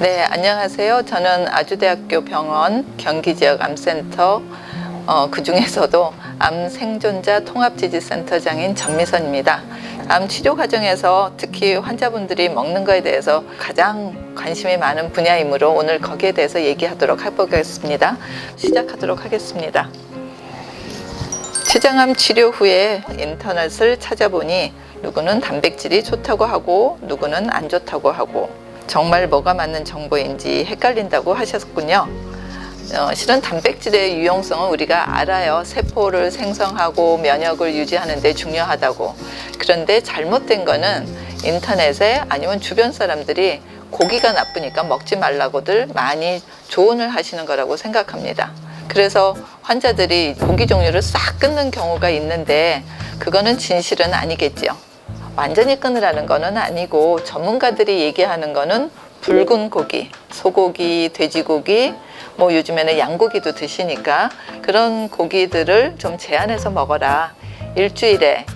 네, 안녕하세요. 저는 아주대학교 병원 경기지역 암센터 어, 그 중에서도 암 생존자 통합지지센터장인 전미선입니다. 암 치료 과정에서 특히 환자분들이 먹는 거에 대해서 가장 관심이 많은 분야이므로 오늘 거기에 대해서 얘기하도록 해보겠습니다. 시작하도록 하겠습니다. 췌장암 치료 후에 인터넷을 찾아보니 누구는 단백질이 좋다고 하고 누구는 안 좋다고 하고 정말 뭐가 맞는 정보인지 헷갈린다고 하셨군요. 어, 실은 단백질의 유용성은 우리가 알아요. 세포를 생성하고 면역을 유지하는 데 중요하다고. 그런데 잘못된 거는 인터넷에 아니면 주변 사람들이 고기가 나쁘니까 먹지 말라고들 많이 조언을 하시는 거라고 생각합니다. 그래서 환자들이 고기 종류를 싹 끊는 경우가 있는데 그거는 진실은 아니겠죠. 완전히 끊으라는 거는 아니고 전문가들이 얘기하는 거는 붉은 고기, 소고기, 돼지고기, 뭐 요즘에는 양고기도 드시니까 그런 고기들을 좀 제한해서 먹어라. 일주일에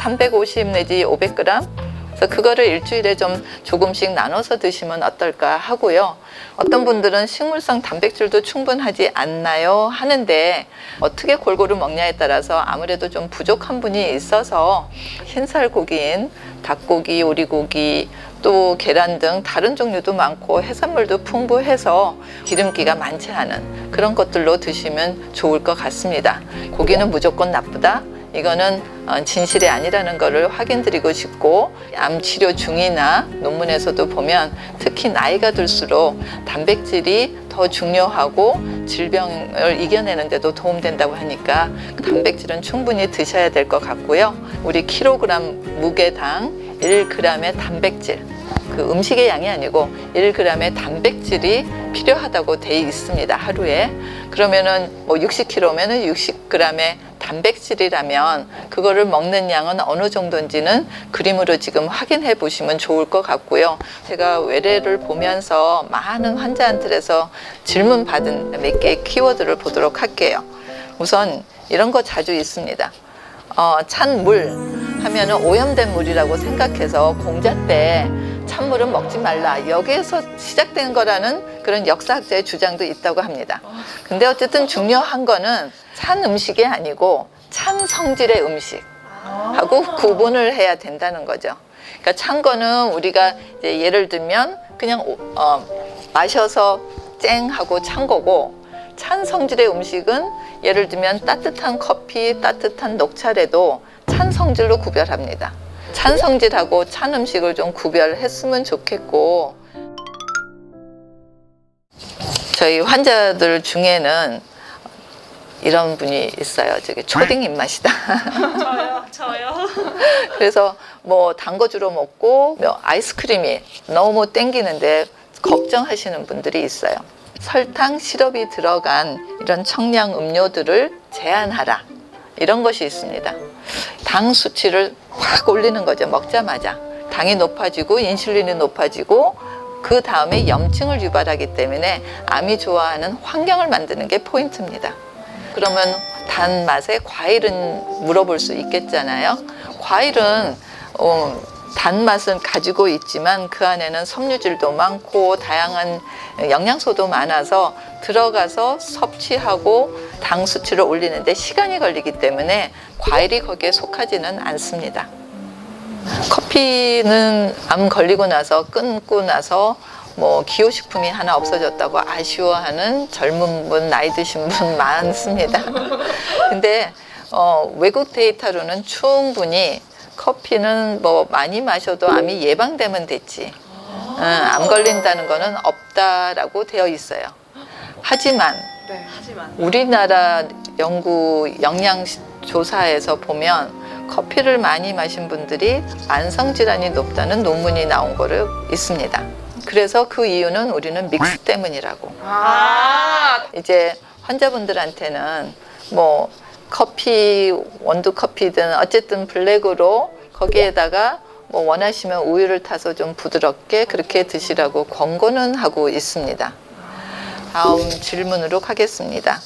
350 내지 500g 그래서 그거를 일주일에 좀 조금씩 나눠서 드시면 어떨까 하고요. 어떤 분들은 식물성 단백질도 충분하지 않나요? 하는데 어떻게 골고루 먹냐에 따라서 아무래도 좀 부족한 분이 있어서 흰살 고기인 닭고기, 오리고기, 또 계란 등 다른 종류도 많고 해산물도 풍부해서 기름기가 많지 않은 그런 것들로 드시면 좋을 것 같습니다. 고기는 무조건 나쁘다. 이거는 어, 진실이 아니라는 것을 확인드리고 싶고 암 치료 중이나 논문에서도 보면 특히 나이가 들수록 단백질이 더 중요하고 질병을 이겨내는데도 도움된다고 하니까 단백질은 충분히 드셔야 될 것 같고요. 우리 킬로그램 무게당 1g의 단백질 그 음식의 양이 아니고 1g의 단백질이 필요하다고 돼 있습니다. 하루에. 그러면은 뭐 60kg면은 60g의 단백질이라면 그거를 먹는 양은 어느 정도인지는 그림으로 지금 확인해 보시면 좋을 것 같고요. 제가 외래를 보면서 많은 환자한테서 질문 받은 몇 개의 키워드를 보도록 할게요. 우선 이런 거 자주 있습니다. 어, 찬 물 하면은 오염된 물이라고 생각해서 공자 때 찬물은 먹지 말라. 여기에서 시작된 거라는 그런 역사학자의 주장도 있다고 합니다. 근데 어쨌든 중요한 거는 찬 음식이 아니고 찬 성질의 음식 하고 구분을 해야 된다는 거죠. 그러니까 찬 거는 우리가 예를 들면 그냥 오- 어, 마셔서 쨍 하고 찬 거고 찬 성질의 음식은 예를 들면 따뜻한 커피, 따뜻한 녹차래도 찬 성질로 구별합니다. 찬 성질하고 찬 음식을 좀 구별했으면 좋겠고 저희 환자들 중에는 이런 분이 있어요. 저기 초딩 입맛이다. 저요, 저요. 그래서 뭐 단 거 주로 먹고 뭐 아이스크림이 너무 땡기는데 걱정하시는 분들이 있어요. 설탕 시럽이 들어간 이런 청량 음료들을 제한하라. 이런 것이 있습니다. 당 수치를 확 올리는 거죠. 먹자마자. 당이 높아지고 인슐린이 높아지고 그 다음에 염증을 유발하기 때문에 암이 좋아하는 환경을 만드는 게 포인트입니다. 그러면 단맛에 과일은 물어볼 수 있겠잖아요. 과일은 어, 단맛은 가지고 있지만 그 안에는 섬유질도 많고 다양한 영양소도 많아서 들어가서 섭취하고 당 수치를 올리는데 시간이 걸리기 때문에 과일이 거기에 속하지는 않습니다. 커피는 암 걸리고 나서 끊고 나서 뭐 기호식품이 하나 없어졌다고 아쉬워하는 젊은 분, 나이 드신 분 많습니다. 근데 어, 외국 데이터로는 충분히 커피는 뭐 많이 마셔도 암이 예방되면 됐지. 어, 암 걸린다는 거는 없다라고 되어 있어요. 하지만 네, 하지만 우리나라 연구 영양 조사에서 보면 커피를 많이 마신 분들이 만성 질환이 높다는 논문이 나온 거를 있습니다. 그래서 그 이유는 우리는 믹스 때문이라고. 아, 이제 환자분들한테는 뭐 커피 원두 커피든 어쨌든 블랙으로 거기에다가 뭐 원하시면 우유를 타서 좀 부드럽게 그렇게 드시라고 권고는 하고 있습니다. 다음 질문으로 가겠습니다.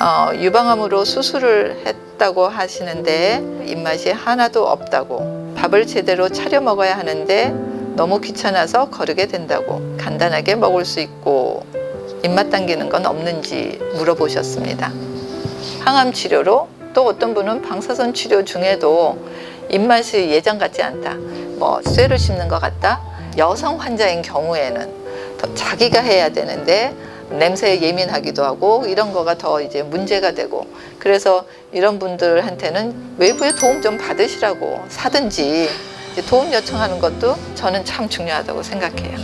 어, 유방암으로 수술을 했다고 하시는데 입맛이 하나도 없다고. 밥을 제대로 차려 먹어야 하는데 너무 귀찮아서 거르게 된다고 간단하게 먹을 수 있고 입맛 당기는 건 없는지 물어보셨습니다. 항암 치료로 또 어떤 분은 방사선 치료 중에도 입맛이 예전 같지 않다. 뭐 쇠를 씹는 것 같다. 여성 환자인 경우에는 더 자기가 해야 되는데 냄새에 예민하기도 하고 이런 거가 더 이제 문제가 되고 그래서 이런 분들한테는 외부의 도움 좀 받으시라고 사든지 도움 요청하는 것도 저는 참 중요하다고 생각해요.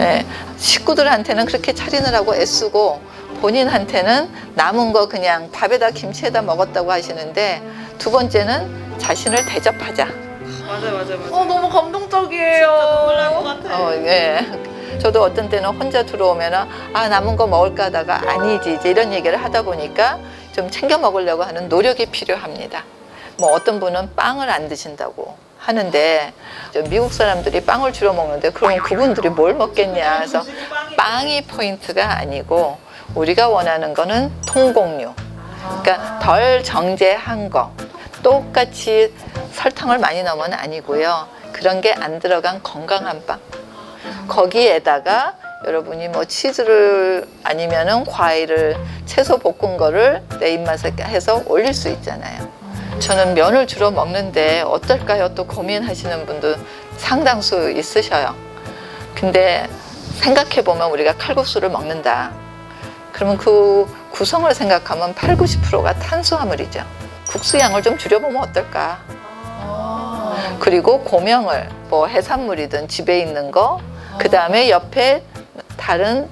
예, 식구들한테는 그렇게 차리느라고 애쓰고 본인한테는 남은 거 그냥 밥에다 김치에다 먹었다고 하시는데 두 번째는 자신을 대접하자. 맞아 맞아 맞아. 어 너무 감동적이에요. 눈물 날것 같아. 어, 예. 저도 어떤 때는 혼자 들어오면은 아 남은 거 먹을까 하다가 아니지 이제 이런 얘기를 하다 보니까 좀 챙겨 먹으려고 하는 노력이 필요합니다. 뭐 어떤 분은 빵을 안 드신다고 하는데 저 미국 사람들이 빵을 주로 먹는데 그러면 그분들이 뭘 먹겠냐 그래서 빵이 포인트가 아니고 우리가 원하는 거는 통곡류. 그러니까 덜 정제한 거. 똑같이 설탕을 많이 넣으면 아니고요. 그런 게 안 들어간 건강한 빵 거기에다가 여러분이 뭐 치즈를 아니면은 과일을 채소 볶은 거를 내 입맛에 해서 올릴 수 있잖아요. 저는 면을 주로 먹는데 어떨까요? 또 고민하시는 분도 상당수 있으셔요. 근데 생각해 보면 우리가 칼국수를 먹는다. 그러면 그 구성을 생각하면 8, 90%가 탄수화물이죠. 국수 양을 좀 줄여보면 어떨까? 그리고 고명을 뭐 해산물이든 집에 있는 거, 그 다음에 옆에 다른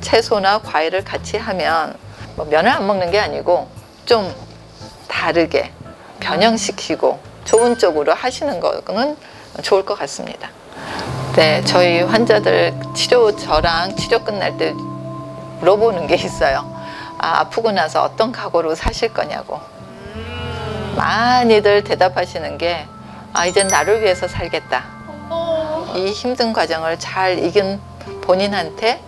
채소나 과일을 같이 하면 뭐 면을 안 먹는 게 아니고 좀 다르게 변형시키고 좋은 쪽으로 하시는 거는 좋을 것 같습니다. 네, 저희 환자들 치료 저랑 치료 끝날 때 물어보는 게 있어요. 아, 아프고 나서 어떤 각오로 사실 거냐고. 많이들 대답하시는 게 아, 이제 나를 위해서 살겠다. 이 힘든 과정을 잘 이긴 본인한테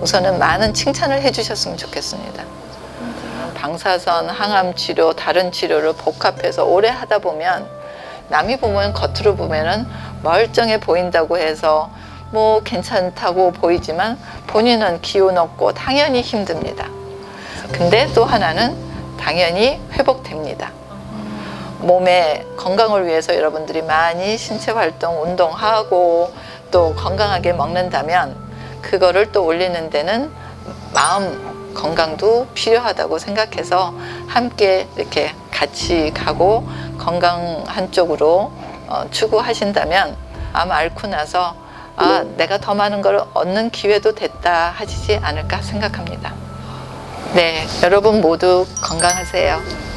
우선은 많은 칭찬을 해주셨으면 좋겠습니다. 방사선, 항암 치료, 다른 치료를 복합해서 오래 하다 보면 남이 보면 겉으로 보면은 멀쩡해 보인다고 해서 뭐 괜찮다고 보이지만 본인은 기운 없고 당연히 힘듭니다. 근데 또 하나는 당연히 회복됩니다. 몸의 건강을 위해서 여러분들이 많이 신체 활동, 운동하고 또 건강하게 먹는다면 그거를 또 올리는 데는 마음 건강도 필요하다고 생각해서 함께 이렇게 같이 가고 건강한 쪽으로 어, 추구하신다면 아마 앓고 나서 아, 내가 더 많은 걸 얻는 기회도 됐다 하시지 않을까 생각합니다. 네, 여러분 모두 건강하세요.